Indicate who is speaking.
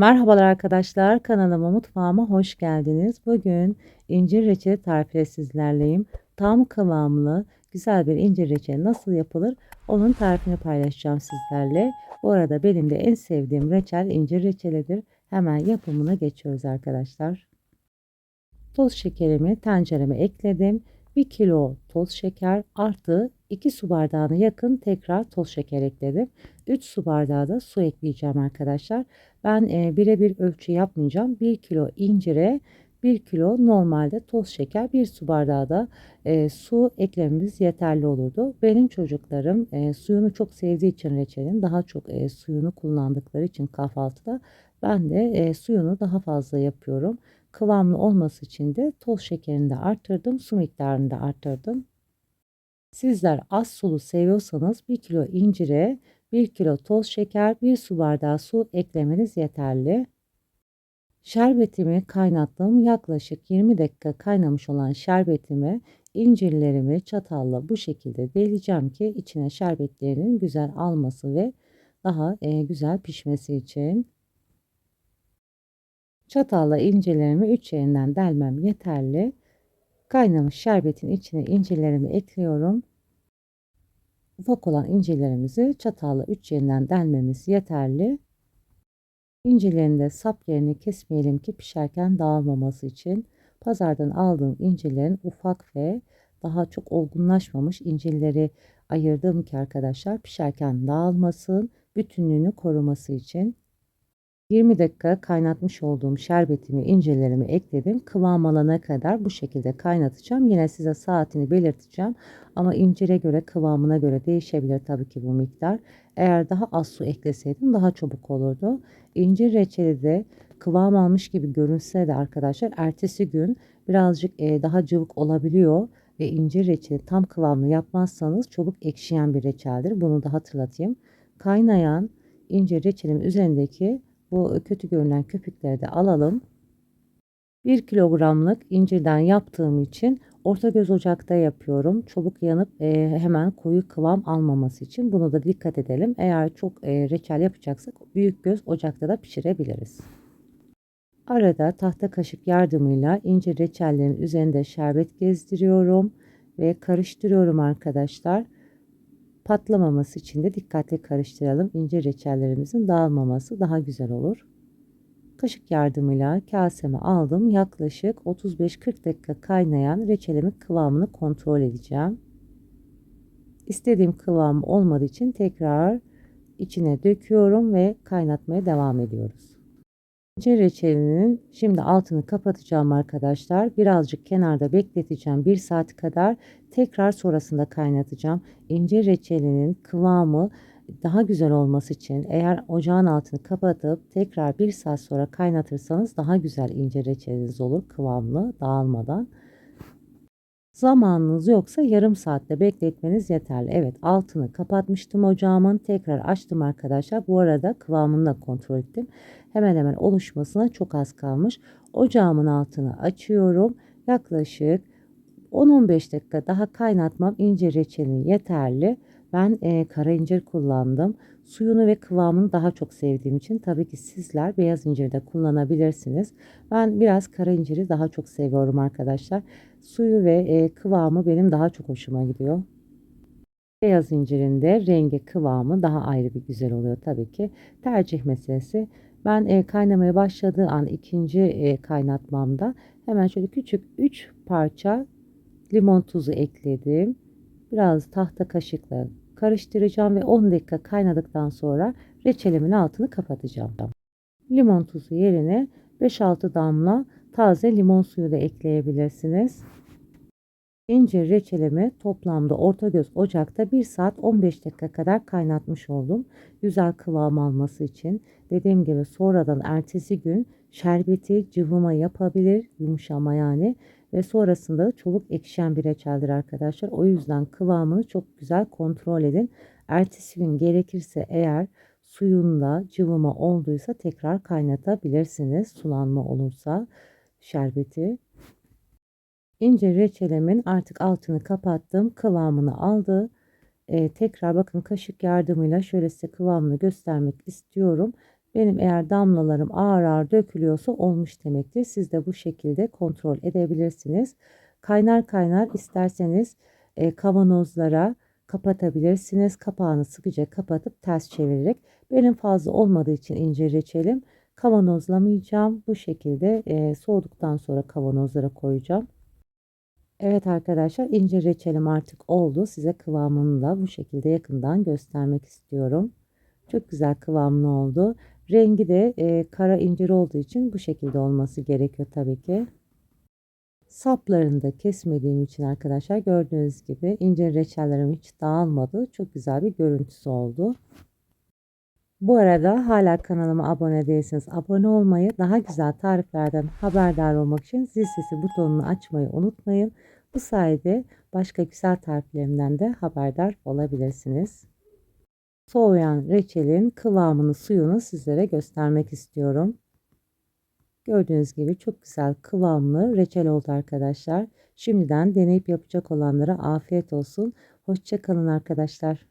Speaker 1: Merhabalar arkadaşlar, kanalıma mutfağıma hoş geldiniz. Bugün incir reçeli tarifiyle sizlerleyim. Tam kıvamlı, güzel bir incir reçeli nasıl yapılır onun tarifini paylaşacağım sizlerle. Bu arada benim de en sevdiğim reçel incir reçelidir. Hemen yapımına geçiyoruz arkadaşlar. Toz şekerimi tencereme ekledim. 1 kilo toz şeker artı 2 su bardağına yakın tekrar toz şeker ekledim. 3 su bardağı da su ekleyeceğim arkadaşlar. Ben e, birebir ölçü yapmayacağım. 1 kilo incire 1 kilo normalde toz şeker 1 su bardağı da e, su eklememiz yeterli olurdu. Benim çocuklarım e, suyunu çok sevdiği için reçelin daha çok e, suyunu kullandıkları için kahvaltıda ben de e, suyunu daha fazla yapıyorum. Kıvamlı olması için de toz şekerini de arttırdım, su miktarını da arttırdım. Sizler az sulu seviyorsanız 1 kilo incire 1 kilo toz şeker, 1 su bardağı su eklemeniz yeterli. Şerbetimi kaynattım. Yaklaşık 20 dakika kaynamış olan şerbetimi incirlerimi çatalla bu şekilde deleceğim ki içine şerbetlerinin güzel alması ve daha e, güzel pişmesi için. Çatalla incirlerimi üç yerinden delmem yeterli. Kaynamış şerbetin içine incirlerimi ekliyorum. Ufak olan incirlerimizi çatalla üç yerinden delmemiz yeterli. İncirlerin de sap yerini kesmeyelim ki pişerken dağılmaması için. Pazardan aldığım incirlerin ufak ve daha çok olgunlaşmamış incirleri ayırdım ki arkadaşlar pişerken dağılmasın, bütünlüğünü koruması için. 20 dakika kaynatmış olduğum şerbetimi, incirlerimi ekledim. Kıvam alana kadar bu şekilde kaynatacağım. Yine size saatini belirteceğim. Ama incire göre, kıvamına göre değişebilir tabii ki bu miktar. Eğer daha az su ekleseydim daha çabuk olurdu. İncir reçeli de kıvam almış gibi görünse de arkadaşlar ertesi gün birazcık daha cıvık olabiliyor. Ve incir reçeli tam kıvamlı yapmazsanız çabuk ekşiyen bir reçeldir. Bunu da hatırlatayım. Kaynayan incir reçelimin üzerindeki bu kötü görünen köpükleri de alalım. 1 kilogramlık incirden yaptığım için orta göz ocakta yapıyorum. Çabuk yanıp e, hemen koyu kıvam almaması için bunu da dikkat edelim. Eğer çok e, reçel yapacaksak büyük göz ocakta da pişirebiliriz. Arada tahta kaşık yardımıyla incir reçellerin üzerinde şerbet gezdiriyorum ve karıştırıyorum arkadaşlar. Patlamaması için de dikkatli karıştıralım. İnce reçellerimizin dağılmaması daha güzel olur. Kaşık yardımıyla kaseme aldım. Yaklaşık 35-40 dakika kaynayan reçelimin kıvamını kontrol edeceğim. İstediğim kıvam olmadığı için tekrar içine döküyorum ve kaynatmaya devam ediyoruz. İncir reçelinin şimdi altını kapatacağım arkadaşlar. Birazcık kenarda bekleteceğim. Bir saat kadar tekrar sonrasında kaynatacağım. İncir reçelinin kıvamı daha güzel olması için eğer ocağın altını kapatıp tekrar bir saat sonra kaynatırsanız daha güzel incir reçeliniz olur kıvamlı dağılmadan. Zamanınız yoksa yarım saatte bekletmeniz yeterli. Evet altını kapatmıştım ocağımın. Tekrar açtım arkadaşlar. Bu arada kıvamını da kontrol ettim. Hemen hemen oluşmasına çok az kalmış. Ocağımın altını açıyorum. Yaklaşık 10-15 dakika daha kaynatmam incir reçelini yeterli. Ben e, kara incir kullandım. Suyunu ve kıvamını daha çok sevdiğim için tabii ki sizler beyaz incir de kullanabilirsiniz. Ben biraz kara inciri daha çok seviyorum arkadaşlar. Suyu ve e, kıvamı benim daha çok hoşuma gidiyor. Beyaz incirin de rengi kıvamı daha ayrı bir güzel oluyor tabii ki. Tercih meselesi. Ben e, kaynamaya başladığı an ikinci e, kaynatmamda hemen şöyle küçük 3 parça limon tuzu ekledim. Biraz tahta kaşıkla karıştıracağım ve 10 dakika kaynadıktan sonra reçelimin altını kapatacağım. Limon tuzu yerine 5-6 damla taze limon suyu da ekleyebilirsiniz. İncir reçelimi toplamda orta göz ocakta 1 saat 15 dakika kadar kaynatmış oldum. Güzel kıvam alması için dediğim gibi sonradan ertesi gün şerbeti cıvıma yapabilir yumuşama yani ve sonrasında çabuk ekşen bir reçeldir arkadaşlar. O yüzden kıvamını çok güzel kontrol edin. Ertesi gün gerekirse eğer suyunda cıvıma olduysa tekrar kaynatabilirsiniz. Sulanma olursa şerbeti. İnce reçelimin artık altını kapattım. Kıvamını aldı. Ee, tekrar bakın kaşık yardımıyla şöyle size kıvamını göstermek istiyorum. Benim eğer damlalarım ağır ağır dökülüyorsa olmuş demektir. Siz de bu şekilde kontrol edebilirsiniz. Kaynar kaynar isterseniz e, kavanozlara kapatabilirsiniz. Kapağını sıkıca kapatıp ters çevirerek. Benim fazla olmadığı için incir reçelim kavanozlamayacağım. Bu şekilde e, soğuduktan sonra kavanozlara koyacağım. Evet arkadaşlar incir reçelim artık oldu. Size kıvamını da bu şekilde yakından göstermek istiyorum. Çok güzel kıvamlı oldu. Rengi de e, kara incir olduğu için bu şekilde olması gerekiyor tabii ki. Saplarını da kesmediğim için arkadaşlar gördüğünüz gibi incir reçellerim hiç dağılmadı. Çok güzel bir görüntüsü oldu. Bu arada hala kanalıma abone değilseniz abone olmayı, daha güzel tariflerden haberdar olmak için zil sesi butonunu açmayı unutmayın. Bu sayede başka güzel tariflerimden de haberdar olabilirsiniz. Soğuyan reçelin kıvamını, suyunu sizlere göstermek istiyorum. Gördüğünüz gibi çok güzel kıvamlı reçel oldu arkadaşlar. Şimdiden deneyip yapacak olanlara afiyet olsun. Hoşçakalın arkadaşlar.